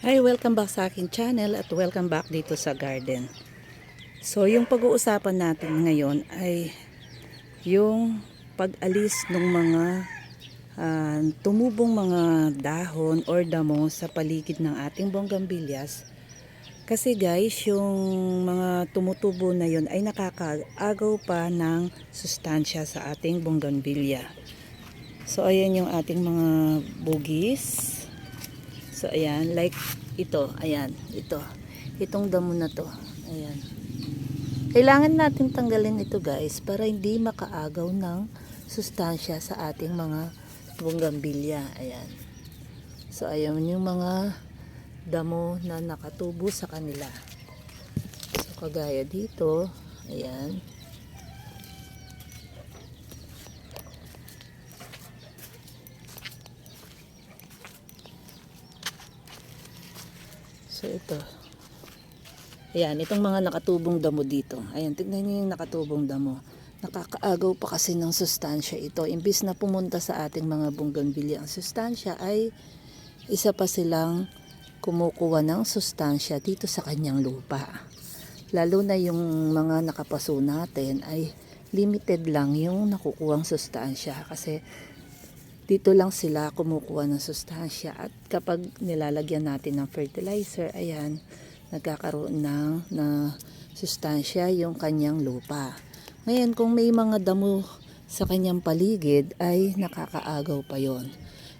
Hi, welcome back sa akin channel at welcome back dito sa garden. So, yung pag-uusapan natin ngayon ay yung pag-alis ng mga ah, tumubong mga dahon or damo sa paligid ng ating bonggambilyas. Kasi guys, yung mga tumutubo na yun ay nakakaagaw pa ng sustansya sa ating bonggambilya. So, ayan yung ating mga bugis. So, ayan. Like, ito. Ayan. Ito. Itong damo na to. Ayan. Kailangan natin tanggalin ito guys para hindi makaagaw ng sustansya sa ating mga bonggambilya. Ayan. So, ayan yung mga damo na nakatubo sa kanila. So, kagaya dito. Ayan. Ito. Ayan, itong mga nakatubong damo dito. Ayan, tignan niyo yung nakatubong damo. Nakakaagaw pa kasi ng sustansya ito. Imbis na pumunta sa ating mga bonggambilya ang sustansya ay isa pa silang kumukuha ng sustansya dito sa kanyang lupa. Lalo na yung mga nakapaso natin ay limited lang yung nakukuhang sustansya kasi dito lang sila kumukuha ng sustansya at kapag nilalagyan natin ng fertilizer, ayan, nagkakaroon ng na sustansya yung kanyang lupa. Ngayon, kung may mga damo sa kanyang paligid, ay nakakaagaw pa yon.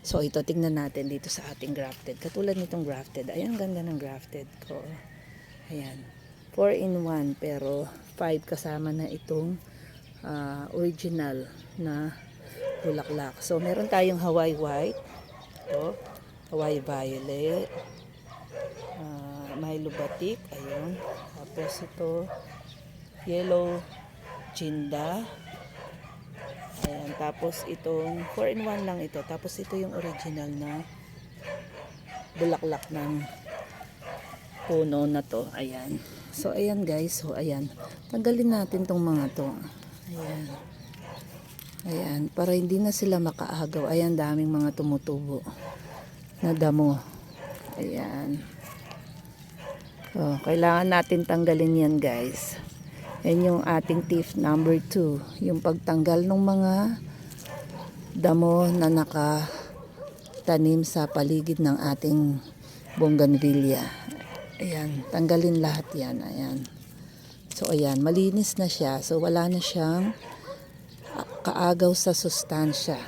So, ito, tingnan natin dito sa ating grafted. Katulad nitong grafted. Ayan, ganda ng grafted ko. Ayan. 4 in 1, pero 5 kasama na itong ah, original na bulaklak. So, meron tayong Hawaii White. Ito. Hawaii Violet. Uh, Milo Batik. Ayun. Tapos ito. Yellow Jinda. Ayan. Tapos itong 4 in 1 lang ito. Tapos ito yung original na bulaklak ng puno na to. Ayan. So, ayan guys. So, ayan. Tanggalin natin tong mga to. Ayan. Ayan, para hindi na sila makaagaw. Ayan, daming mga tumutubo na damo. Ayan. Oh, kailangan natin tanggalin yan, guys. Yan yung ating tip number 2. Yung pagtanggal ng mga damo na nakatanim sa paligid ng ating bongganvilla. Ayan, tanggalin lahat yan. Ayan. So, ayan, malinis na siya. So, wala na siyang kaagaw sa sustansya.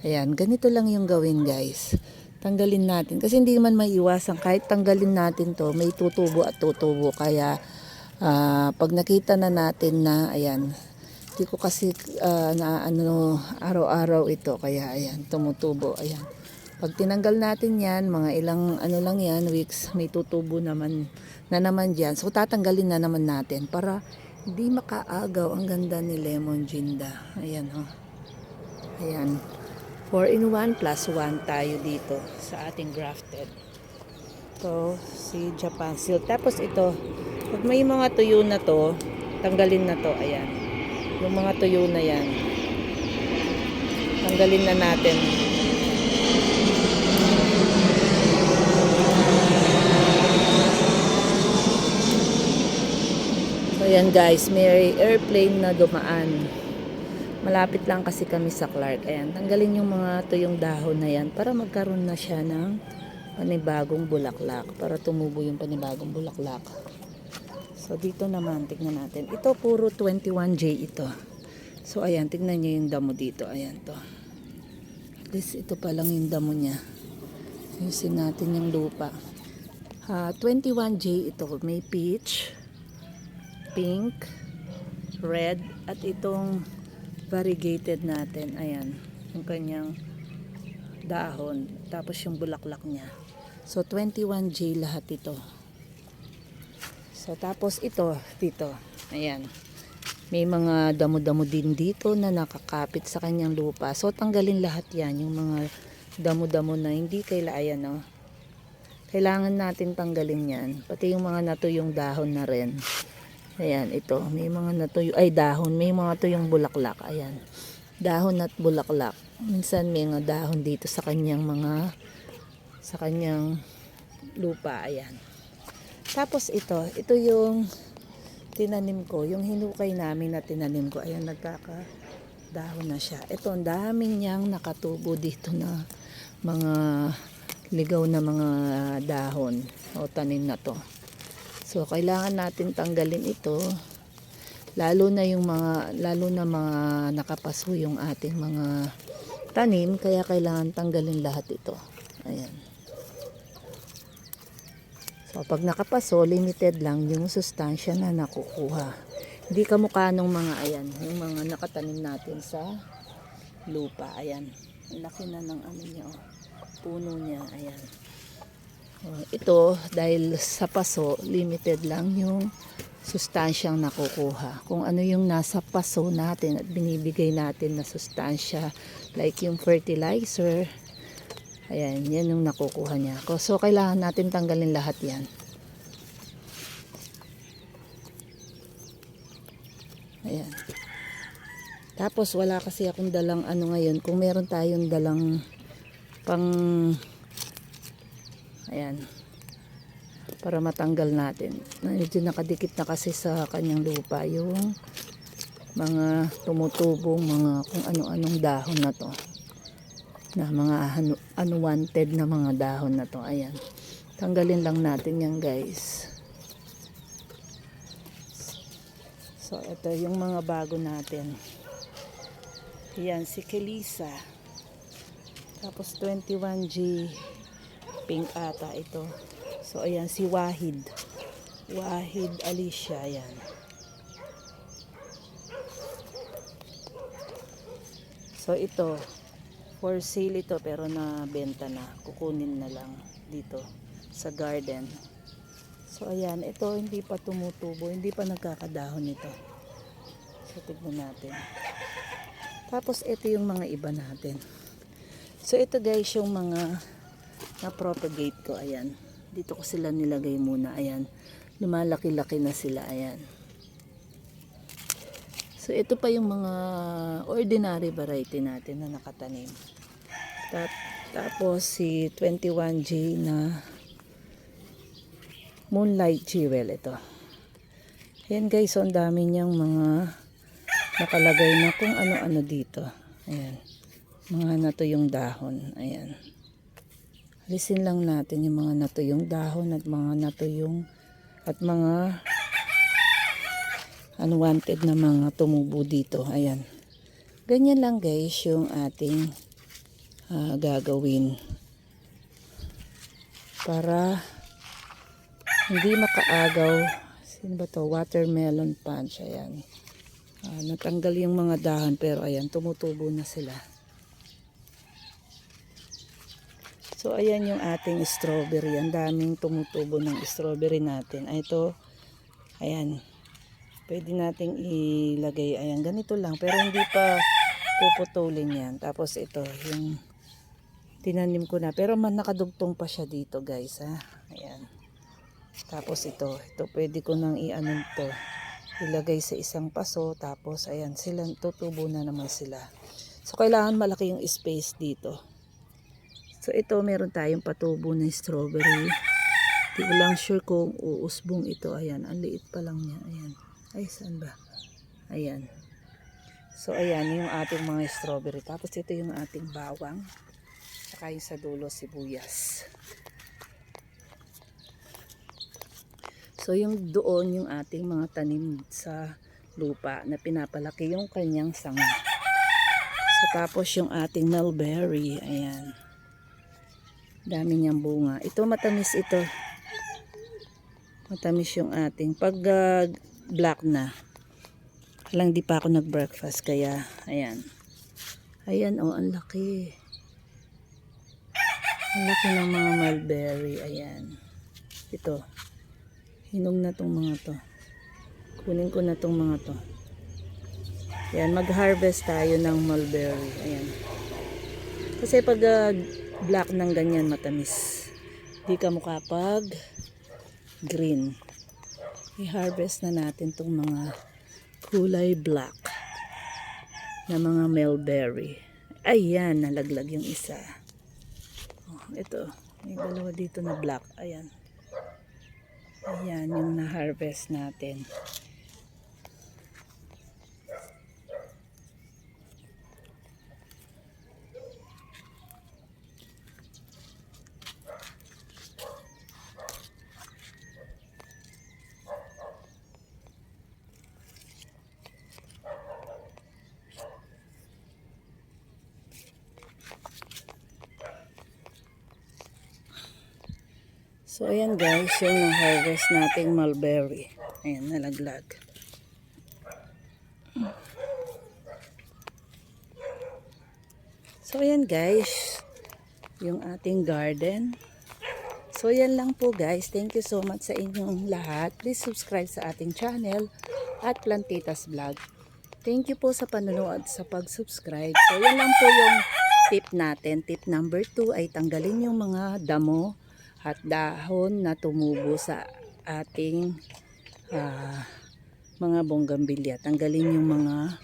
Ayan, ganito lang yung gawin guys. Tanggalin natin. Kasi hindi man maiwasan. Kahit tanggalin natin to, may tutubo at tutubo. Kaya, ah, pag nakita na natin na, ayan, hindi ko kasi ah, na ano, araw-araw ito. Kaya, ayan, tumutubo. Ayan. Pag tinanggal natin yan, mga ilang ano lang yan, weeks, may tutubo naman na naman dyan. So, tatanggalin na naman natin para hindi makaagaw. Ang ganda ni Lemon Ginda. Ayan, oh. Ayan. 4 in 1 plus 1 tayo dito sa ating grafted. Ito, si Japan Silk. Tapos ito, pag may mga tuyo na to, tanggalin na to. Ayan. Yung mga tuyo na yan. Tanggalin na natin. So yan guys, may airplane na dumaan. Malapit lang kasi kami sa Clark. Ayan, tanggalin yung mga tuyong dahon na yan para magkaroon na siya ng panibagong bulaklak. Para tumubo yung panibagong bulaklak. So dito naman, tignan natin. Ito puro 21J ito. So ayan, tignan nyo yung damo dito. Ayan to. At least ito pa lang yung damo niya. Ayusin natin yung lupa. Ah, 21J ito. May peach pink, red, at itong variegated natin. Ayan, yung kanyang dahon. Tapos yung bulaklak niya. So, 21J lahat ito. So, tapos ito, dito. Ayan. May mga damo-damo din dito na nakakapit sa kanyang lupa. So, tanggalin lahat yan. Yung mga damo-damo na hindi kailangan, no? Kailangan natin tanggalin yan. Pati yung mga natuyong dahon na rin. Ayan, ito. May mga natuyo. Ay, dahon. May mga tuyong bulaklak. Ayan. Dahon at bulaklak. Minsan may mga dahon dito sa kanyang mga sa kanyang lupa. Ayan. Tapos ito, ito yung tinanim ko, yung hinukay namin na tinanim ko. Ayan, nagkaka dahon na siya. Ito, ang daming niyang nakatubo dito na mga ligaw na mga dahon o tanim na to. So, kailangan natin tanggalin ito. Lalo na yung mga, lalo na mga nakapaso yung ating mga tanim. Kaya kailangan tanggalin lahat ito. Ayan. So, pag nakapaso, limited lang yung sustansya na nakukuha. Hindi kamukha nung mga ayan, yung mga nakatanim natin sa lupa. Ayan. Ang laki na ng ano niya, oh. puno niya. Ayan. Oh, ito, dahil sa paso, limited lang yung sustansyang nakukuha. Kung ano yung nasa paso natin at binibigay natin na sustansya, like yung fertilizer, ayan, yan yung nakukuha niya. So, kailangan natin tanggalin lahat yan. Ayan. Tapos wala kasi akong dalang ano ngayon. Kung meron tayong dalang pang ayan para matanggal natin. Medyo nakadikit na kasi sa kanyang lupa yung mga tumutubong mga kung ano-anong dahon na to. Na mga unwanted na mga dahon na to. Ayan. Tanggalin lang natin yan guys. So, ito yung mga bago natin. Yan, si Kelisa. Tapos 21G. Pink ata ito. So, ayan, si Wahid. Wahid Alicia, yan. So, ito. For sale ito, pero nabenta na. Kukunin na lang dito sa garden. So ayan, ito hindi pa tumutubo, hindi pa nagkakadahon ito. So tignan natin. Tapos ito yung mga iba natin. So ito guys yung mga na-propagate ko, ayan. Dito ko sila nilagay muna, ayan. Lumalaki-laki na sila, ayan. So ito pa yung mga ordinary variety natin na nakatanim. Tap- tapos si 21G na Moonlight Jewel ito. Ayan guys, ang dami niyang mga nakalagay na kung ano-ano dito. Ayan. Mga nato yung dahon. Ayan. Alisin lang natin yung mga nato yung dahon at mga nato yung at mga unwanted na mga tumubo dito. Ayan. Ganyan lang guys yung ating ah, gagawin para hindi makaagaw. Sino ba to? Watermelon punch. Ayan. Ah, natanggal yung mga dahon pero ayan tumutubo na sila so ayan yung ating strawberry. Ang daming tumutubo ng strawberry natin. Ay ito ayan. Pwede nating ilagay. Ayan ganito lang. Pero hindi pa puputulin yan. Tapos ito yung tinanim ko na. Pero man nakadugtong pa siya dito guys ha? Ayan. Tapos ito, ito pwede ko nang i-ano to. Ilagay sa isang paso. Tapos ayan, sila tutubo na naman sila. So kailangan malaki yung space dito. So ito meron tayong patubo na strawberry. Hindi ko lang sure kung uusbong ito. Ayan, ang liit pa lang niya. Ayan. Ay, saan ba? Ayan. So ayan yung ating mga strawberry. Tapos ito yung ating bawang. Saka yung sa dulo sibuyas. So yung doon yung ating mga tanim sa lupa na pinapalaki yung kanyang sanga. So tapos yung ating mulberry, ayan. Dami niyang bunga. Ito matamis ito. Matamis yung ating pag ah, black na. Lang di pa ako nag-breakfast kaya ayan. Ayan oh, ang laki. Ang laki ng mga mulberry, ayan. Ito. Hinog na tong mga to. Kunin ko na tong mga to. Yan, mag-harvest tayo ng mulberry. Ayan. Kasi pag ah, black ng ganyan matamis. Di ka mukha pag green. I-harvest na natin tong mga kulay black na mga mulberry. Ayan, nalaglag yung isa. Oh, ito. May dalawa dito na black. Ayan. Ayan yung na-harvest natin. So, ayan guys, yung na-harvest nating mulberry. Ayan, nalaglag. So, ayan guys, yung ating garden. So, yan lang po guys. Thank you so much sa inyong lahat. Please subscribe sa ating channel at Plantitas Vlog. Thank you po sa panonood sa pag-subscribe. So, yan lang po yung tip natin. Tip number 2 ay tanggalin yung mga damo at dahon na tumubo sa ating ah, mga bonggambilya. Tanggalin yung mga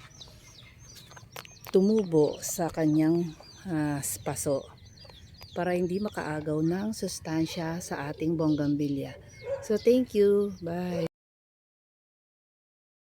tumubo sa kanyang ah, paso para hindi makaagaw ng sustansya sa ating bonggambilya. So thank you. Bye.